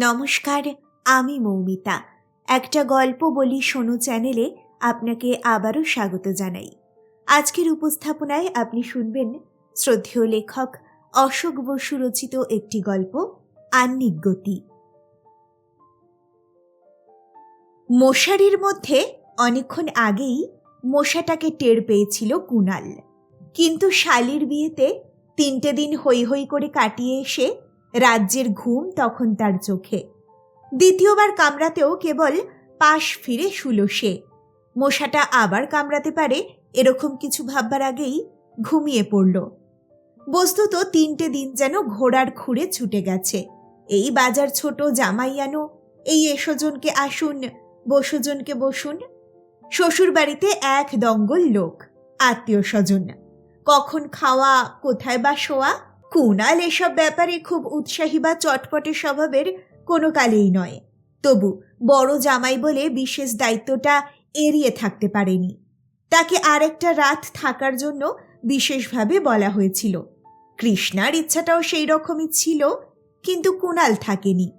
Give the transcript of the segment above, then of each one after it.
নমস্কার, আমি মৌমিতা। একটা গল্প বলি শোনো চ্যানেলে, আপনাকে আবারও স্বাগত জানাই। আজকের উপস্থাপনায় আপনি শুনবেন শ্রদ্ধেয় লেখক অশোক বসু রচিত একটি গল্প আন্নিক গতি। মশারির মধ্যে অনেকক্ষণ আগেই মশাটাকে টের পেয়েছিল কুনাল। কিন্তু শালির বিয়েতে তিনটে দিন হৈ হৈ করে কাটিয়ে এসে রাজ্যের ঘুম তখন তার চোখে। দ্বিতীয়বার কামড়াতেও কেবল পাশ ফিরে শুলো সে। মশাটা আবার কামড়াতে পারে এরকম কিছু ভাববার আগেই ঘুমিয়ে পড়ল। বস্তুত তিনটে দিন যেন ঘোড়ার খুঁড়ে ছুটে গেছে। এই বাজার ছোট জামাই আনো এই এসোজনকে আসুন, বসুজনকে বসুন। শ্বশুর বাড়িতে এক দঙ্গল লোক, আত্মীয় স্বজন। কখন খাওয়া, কোথায় বা শোয়া কুণাল এসব ব্যাপারে খুব উৎসাহী বা চটপটে স্বভাবের কোনো কালেই নয়। তবু বড় জামাই বলে বিশেষ দায়িত্বটা এড়িয়ে থাকতে পারেনি। তাকে আরেকটা রাত থাকার জন্য বিশেষভাবে বলা হয়েছিল। কৃষ্ণার ইচ্ছাটাও সেই রকমই ছিল, কিন্তু কুণাল থাকেনি।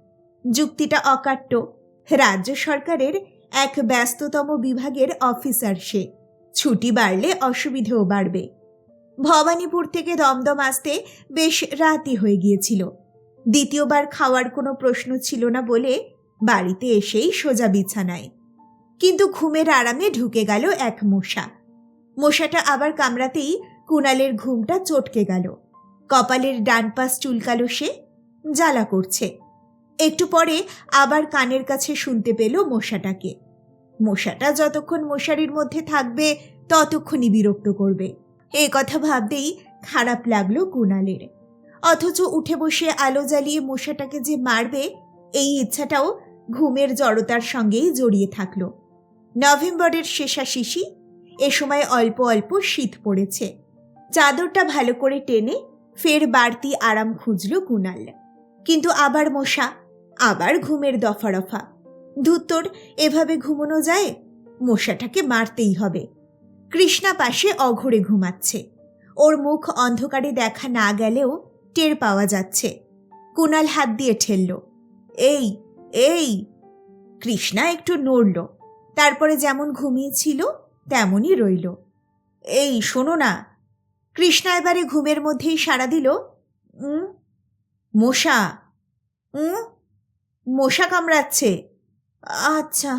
যুক্তিটা অকাট্য। রাজ্য সরকারের এক ব্যস্ততম বিভাগের অফিসার সে। ছুটি বাড়লে অসুবিধেও বাড়বে। ভবানীপুর থেকে দমদম আসতে বেশ রাতই হয়ে গিয়েছিল। দ্বিতীয়বার খাওয়ার কোনো প্রশ্ন ছিল না বলে বাড়িতে এসেই সোজা বিছানায়। কিন্তু ঘুমের আরামে ঢুকে গেল এক মশা। মশাটা আবার কামড়াতেই কুণালের ঘুমটা চটকে গেল। কপালের ডান পাশ চুলকালো সে, জ্বালা করছে। একটু পরে আবার কানের কাছে শুনতে পেল মশাটাকে। মশাটা যতক্ষণ মশারির মধ্যে থাকবে, ততক্ষণই বিরক্ত করবে। এ কথা ভাবতেই খারাপ লাগল কুণালের। অথচ উঠে বসে আলো জ্বালিয়ে মশাটাকে যে মারবে, এই ইচ্ছাটাও ঘুমের জড়তার সঙ্গেই জড়িয়ে থাকল। নভেম্বরের শেষাশিশি এ সময় অল্প অল্প শীত পড়েছে। চাদরটা ভালো করে টেনে ফের বাড়তি আরাম খুঁজল কুণাল। কিন্তু আবার মশা, আবার ঘুমের দফা রফা ধুত্তর এভাবে ঘুমোনো যায়, মশাটাকে মারতেই হবে। কৃষ্ণা পাশে অঘরে ঘুমাচ্ছে। ওর মুখ অন্ধকারে দেখা না গেলেও টের পাওয়া যাচ্ছে। কুণাল হাত দিয়ে ঠেলল, এই এই। কৃষ্ণা একটু নড়ল, তারপরে যেমন ঘুমিয়েছিল তেমনই রইল। এই, শোনো না। কৃষ্ণা এবারে ঘুমের মধ্যেই সাড়া দিল মশা। মশা কামড়াচ্ছে। আচ্ছা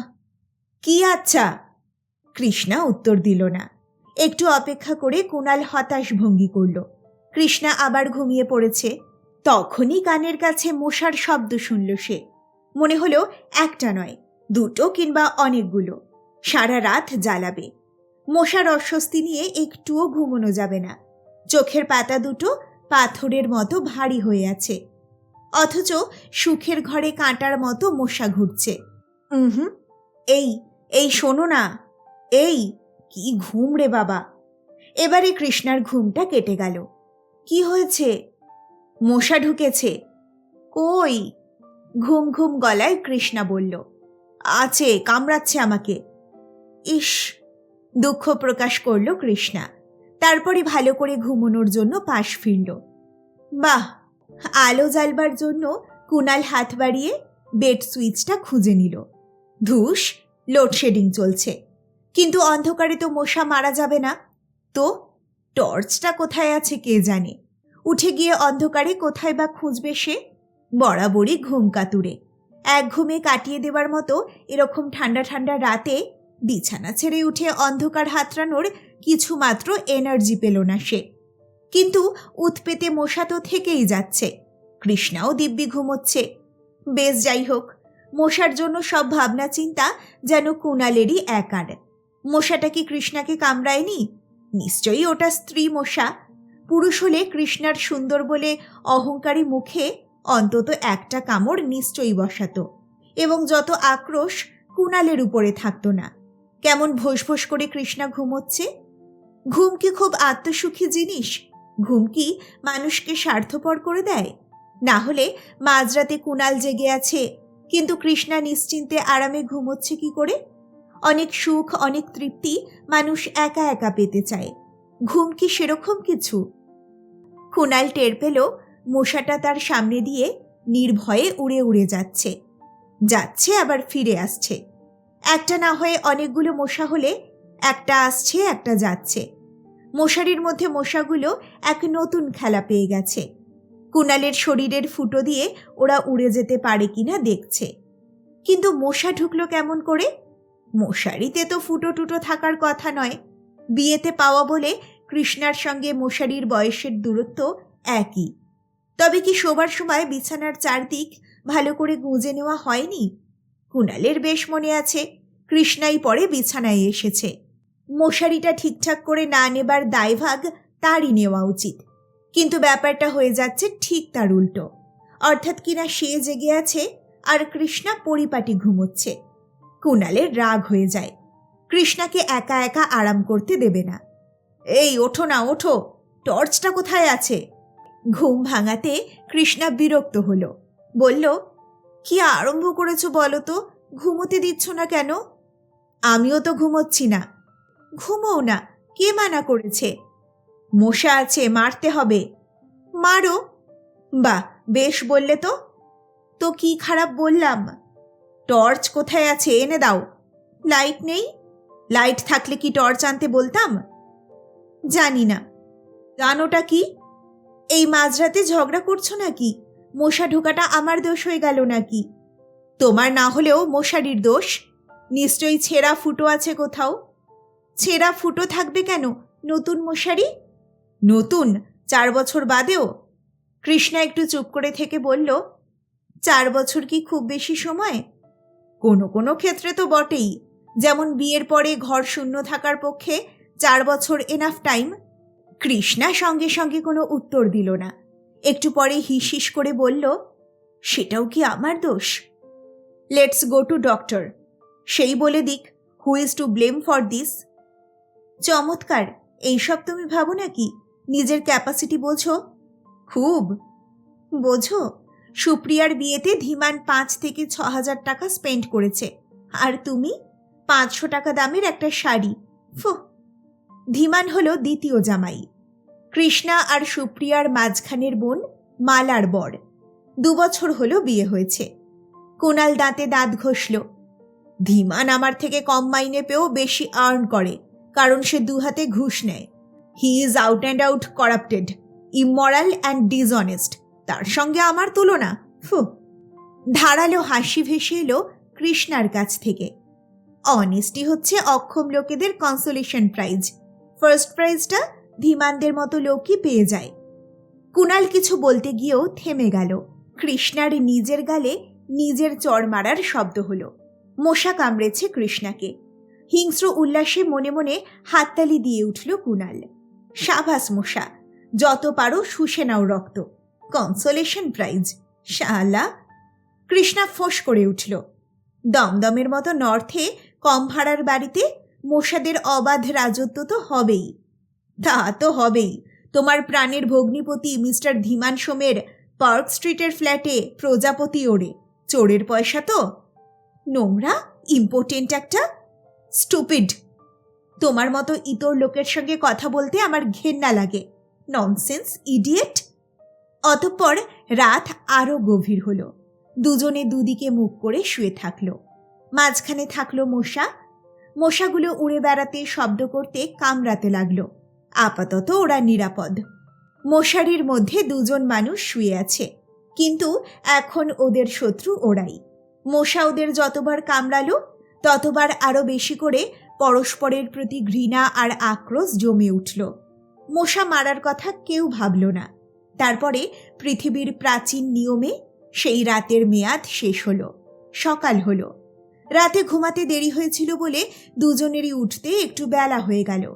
কি আচ্ছা? কৃষ্ণা উত্তর দিল না। একটু অপেক্ষা করে কুণাল হতাশ ভঙ্গি করল। কৃষ্ণা আবার ঘুমিয়ে পড়েছে। তখনই কানের কাছে মশার শব্দ শুনল সে। মনে হলো একটা নয়, দুটো কিংবা অনেকগুলো। সারা রাত জ্বালাবে। মশার অস্বস্তি নিয়ে একটুও ঘুমোনো যাবে না। চোখের পাতা দুটো পাথরের মতো ভারী হয়ে আছে। অথচ সুখের ঘরে কাঁটার মতো মশা ঘুরছে। হুম, এই এই শোনো না। এই, কি ঘুম রে বাবা। এবারে কৃষ্ণার ঘুমটা কেটে গেল। কি হয়েছে? মশা ঢুকেছে। কই? ঘুম ঘুম গলায় কৃষ্ণা বলল, আছে, কামড়াচ্ছে আমাকে। ইস, দুঃখ প্রকাশ করল কৃষ্ণা। তারপরে ভালো করে ঘুমোনোর জন্য পাশ ফিরল। বাহ, আলো জ্বালবার জন্য কুনাল হাত বাড়িয়ে বেড সুইচটা খুঁজে নিল। ধুস, লোডশেডিং চলছে। কিন্তু অন্ধকারে তো মশা মারা যাবে না। তো, টর্চটা কোথায় আছে কে জানে? উঠে গিয়ে অন্ধকারে কোথায় বা খুঁজবে সে? বরাবরই ঘুম কাতুরে। এক ঘুমে কাটিয়ে দেবার মতো এরকম ঠান্ডা ঠান্ডা রাতে বিছানা ছেড়ে উঠে অন্ধকার হাতড়ানোর কিছু মাত্র এনার্জি পেল না সে। কিন্তু উৎপেতে মশা তো থেকেই যাচ্ছে। কৃষ্ণাও দিব্যি ঘুমোচ্ছে। বেশ যাই হোক, মশার জন্য সব ভাবনা চিন্তা যেন কুণালেরই একার। মশাটা কি কৃষ্ণাকে কামড়ায়নি? নিশ্চয়ই ওটা স্ত্রী মশা। পুরুষ হলে কৃষ্ণার সুন্দর বলে অহংকারী মুখে অন্তত একটা কামড় নিশ্চয়ই বসাতো। এবং যত আক্রোশ কুণালের উপরে থাকতো না। কেমন ভোস করে কৃষ্ণা ঘুমোচ্ছে? ঘুম কি খুব আত্মসুখী জিনিস? ঘুম কি মানুষকে স্বার্থপর করে দেয়? না হলে মাঝরাতে কুণাল জেগে আছে, কিন্তু কৃষ্ণা নিশ্চিন্তে আরামে ঘুমোচ্ছে কি করে? অনেক সুখ, অনেক তৃপ্তি মানুষ একা একা পেতে চায়। ঘুম কি সেরকম কিছু? কুণাল টের পেল মশাটা তার সামনে দিয়ে নির্ভয়ে উড়ে উড়ে যাচ্ছে। যাচ্ছে, আবার ফিরে আসছে। একটা না হয়ে অনেকগুলো মশা হলে একটা আসছে, একটা যাচ্ছে। মশারির মধ্যে মশাগুলো এক নতুন খেলা পেয়ে গেছে। কুণালের শরীরের ফুটো দিয়ে ওরা উড়ে যেতে পারে কিনা দেখছে। কিন্তু মশা ঢুকলো কেমন করে? মশারিতে তো ফুটো টুটো থাকার কথা নয়। বিয়েতে পাওয়া বলে কৃষ্ণার সঙ্গে মশারির বয়সের দূরত্ব একই। তবে কি শোবার সময় বিছানার চারদিক ভালো করে গুঁজে নেওয়া হয়নি? কুণালের বেশ মনে আছে, কৃষ্ণাই পরে বিছানায় এসেছে। মশারিটা ঠিকঠাক করে না নেবার দায়ভাগ তারই নেওয়া উচিত। কিন্তু ব্যাপারটা হয়ে যাচ্ছে ঠিক তার উল্টো। অর্থাৎ কিনা সে জেগে আছে আর কৃষ্ণা পরিপাটি ঘুমোচ্ছে। কুণালের রাগ হয়ে যায়। কৃষ্ণাকে একা একা আরাম করতে দেবে না। এই, ওঠো না, ওঠো। টর্চটা কোথায় আছে? ঘুম ভাঙাতে কৃষ্ণা বিরক্ত হলো। বলল, কি আরম্ভ করেছ বলো তো? ঘুমোতে দিচ্ছ না কেন? আমিও তো ঘুমোচ্ছি না। ঘুমোও না। কে মানা করেছে? মশা আছে, মারতে হবে। মারো। বা বেশ বললে তো। তো কি খারাপ বললাম? টর্চ কোথায় আছে এনে দাও। লাইট নেই? লাইট থাকলে কি টর্চ আনতে বলতাম? জানি না। জানোটা কি? এই মাঝরাতে ঝগড়া করছ নাকি? মশা ঢোকাটা আমার দোষ হয়ে গেল নাকি? তোমার না হলেও মশারির দোষ। নিশ্চয়ই ছেঁড়া ফুটো আছে কোথাও। ছেঁড়া ফুটো থাকবে কেন? নতুন মশারি? নতুন? চার বছর বাদেও? কৃষ্ণা একটু চুপ করে থেকে বলল, চার বছর কি খুব বেশি সময়? কোনো কোনো ক্ষেত্রে তো বটেই। যেমন বিয়ের পরে ঘর শূন্য থাকার পক্ষে চার বছর এনাফ টাইম কৃষ্ণা সঙ্গে সঙ্গে কোনো উত্তর দিল না। একটু পরে হিস করে বলল, সেটাও কি আমার দোষ? লেটস গো টু ডক্টর সেই বলে দিক who is to blame for this চমৎকার, এইসব তুমি ভাবো নাকি? নিজের ক্যাপাসিটি বোঝো? খুব। বোঝো? সুপ্রিয়ার বিয়েতে ধীমান পাঁচ থেকে ছ হাজার টাকা স্পেন্ড করেছে। আর তুমি? পাঁচশো টাকা দামের একটা শাড়ি। ফু ধীমান হলো দ্বিতীয় জামাই। কৃষ্ণা আর সুপ্রিয়ার মাঝখানের বোন মালার বর। দুবছর হলো বিয়ে হয়েছে। কোনাল দাঁতে দাঁত ঘষল। ধীমান আমার থেকে কম মাইনে পেয়েও বেশি আর্ন করে, কারণ সে দুহাতে ঘুষ নেয়। He is out and out corrupted immoral and dishonest তার সঙ্গে আমার তুলনা। ফু। ধারালো হাসি ভেসে এলো কৃষ্ণার কাছ থেকে। অনেস্টি হচ্ছে অক্ষম লোকেদের কনসোলেশন প্রাইজ ফার্স্ট প্রাইজটা ধীমানদের মতো লোকই পেয়ে যায়। কুনাল কিছু বলতে গিয়েও থেমে গেল। কৃষ্ণার নিজের গালে নিজের চর মারার শব্দ হলো। মশা কামড়েছে কৃষ্ণাকে। হিংস্র উল্লাসে মনে মনে হাততালি দিয়ে উঠল কুনাল সাভাস মশা, যত পারো শুষে নাও রক্ত। Consolation prize. শালা। কৃষ্ণা ফোঁস করে উঠল। দমদমের মতো নর্থে কম ভাড়ার বাড়িতে মশাদের অবাধ রাজত্ব তো হবেই। তা তো হবেই। তোমার প্রাণের ভগ্নিপতি মিস্টার ধীমান সোমের পার্ক স্ট্রিটের ফ্ল্যাটে প্রজাপতি ওড়ে। চোরের পয়সা তো? নোংরা, ইম্পর্টেন্ট একটা? স্টুপিড। তোমার মতো ইতর লোকের সঙ্গে কথা বলতে আমার ঘেন্না লাগে। Nonsense, idiot. অতঃপর রাত আরও গভীর হলো। দুজনে দুদিকে মুখ করে শুয়ে থাকল। মাঝখানে থাকল মশা। মশাগুলো উড়ে বেড়াতে শব্দ করতে কামড়াতে লাগল। আপাতত ওরা নিরাপদ। মশারির মধ্যে দুজন মানুষ শুয়ে আছে। কিন্তু এখন ওদের শত্রু ওরাই। মশা ওদের যতবার কামড়ালো, ততবার আরও বেশি করে পরস্পরের প্রতি ঘৃণা আর আক্রোশ জমে উঠল। মশা মারার কথা কেউ ভাবল না। তারপরে পৃথিবীর প্রাচীন নিয়মে সেই রাতের মেয়াদ শেষ হলো, সকাল হলো। রাতে ঘুমাতে দেরি হয়েছিল বলে দুজনেরই উঠতে একটু বেলা হয়ে গেল।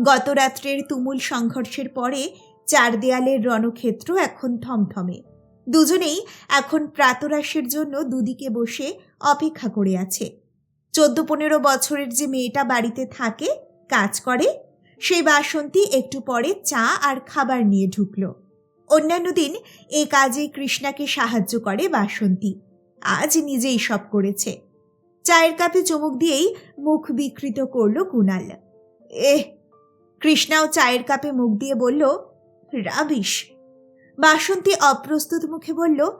গত রাত্রের তুমুল সংঘর্ষের পরে চার দেয়ালের রণক্ষেত্র এখন থমথমে। দুজনেই এখন প্রাতরাশের জন্য দুদিকে বসে অপেক্ষা করে আছে। চোদ্দ পনেরো বছরের যে মেয়েটা বাড়িতে থাকে, কাজ করে, সেই বাসন্তী একটু পরে চা আর খাবার নিয়ে ঢুকল। অন্যান্য দিন এ কাজে কৃষ্ণাকে সাহায্য করে বাসন্তী। আজ নিজেই সব করেছে। চায়ের কাপে চমুক দিয়েই মুখ বিকৃত করল কুনাল। এহ, কৃষ্ণাও চায়ের কাপে মুখ দিয়ে বলল, রাবিশ। বাসন্তী অপ্রস্তুত মুখে বলল,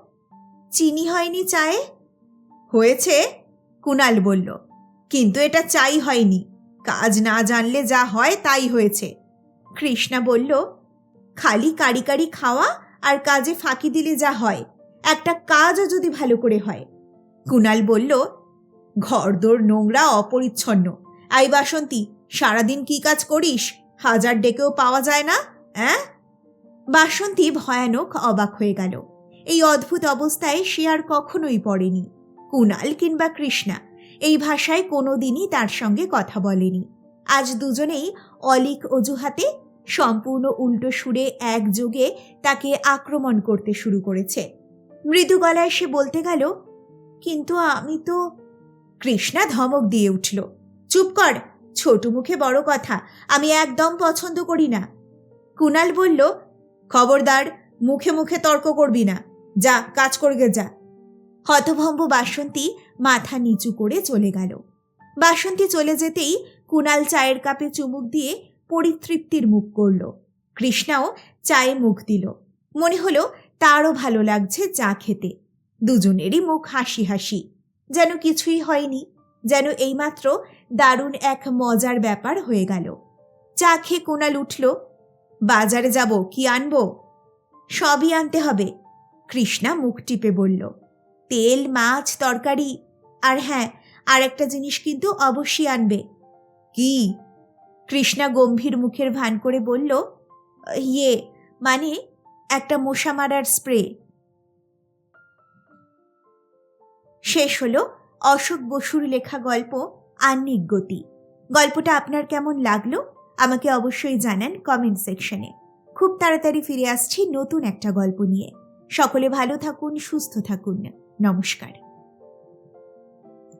চিনি হয়নি চায়ে? হয়েছে, কুনাল বলল, কিন্তু এটা চাই হয়নি। কাজ না জানলে যা হয় তাই হয়েছে। কৃষ্ণা বলল খালি কারি কারি খাওয়া আর কাজে ফাঁকি দিলে যা হয়, একটা কাজও যদি ভালো করে হয়। কুনাল বলল, ঘরদোর নোংরা অপরিচ্ছন্ন। আই বাসন্তী, সারাদিন কি কাজ করিস? হাজার ডেকেও পাওয়া যায় না, অ্যাঁ? বাসন্তী ভয়ানক অবাক হয়ে গেল। এই অদ্ভুত অবস্থায় সে আর কখনোই পড়েনি। কুনাল কিংবা কৃষ্ণা, এই ভাষায় কোনোদিনই তার সঙ্গে কথা বলেনি। আজ দুজনেই অলিক অজুহাতে সম্পূর্ণ উল্টো সুরে একযোগে তাকে আক্রমণ করতে শুরু করেছে। মৃদু গলায় সে বলতে গেল, কিন্তু আমি তো কৃষ্ণা ধমক দিয়ে উঠল, চুপ কর, ছোট মুখে বড় কথা, আমি একদম পছন্দ করি না। কুনাল বলল, খবরদার, মুখে মুখে তর্ক করবি না, যা, কাজ করবে যা। হতভম্ব বাসন্তী মাথা নিচু করে চলে গেল। বাসন্তী চলে যেতেই কুনাল চায়ের কাপে চুমুক দিয়ে পরিতৃপ্তির মুখ করল। কৃষ্ণাও চায়ে মুখ দিল। মনে হলো তারও ভালো লাগছে চা খেতে। দুজনেরই মুখ হাসি হাসি। যেন কিছুই হয়নি, যেন এইমাত্র দারুণ এক মজার ব্যাপার হয়ে গেল। চা খেয়ে কোনাল উঠল, বাজারে যাব, কি আনব? সবই আনতে হবে, কৃষ্ণা মুখ টিপে বলল। তেল, মাছ, তরকারি, আর হ্যাঁ আর একটা জিনিস কিন্তু অবশ্যই আনবে। কি? কৃষ্ণা গম্ভীর মুখের ভান করে বলল ইয়ে মানে একটা মশা মারার স্প্রে। শেষ হলো অশোক বসুর লেখা গল্প আন্নিক গতি। গল্পটা আপনার কেমন লাগল? আমাকে অবশ্যই জানান কমেন্ট সেকশনে। খুব তাড়াতাড়ি ফিরে আসছি নতুন একটা গল্প নিয়ে। সকলে ভালো থাকুন, সুস্থ থাকুন। নমস্কার।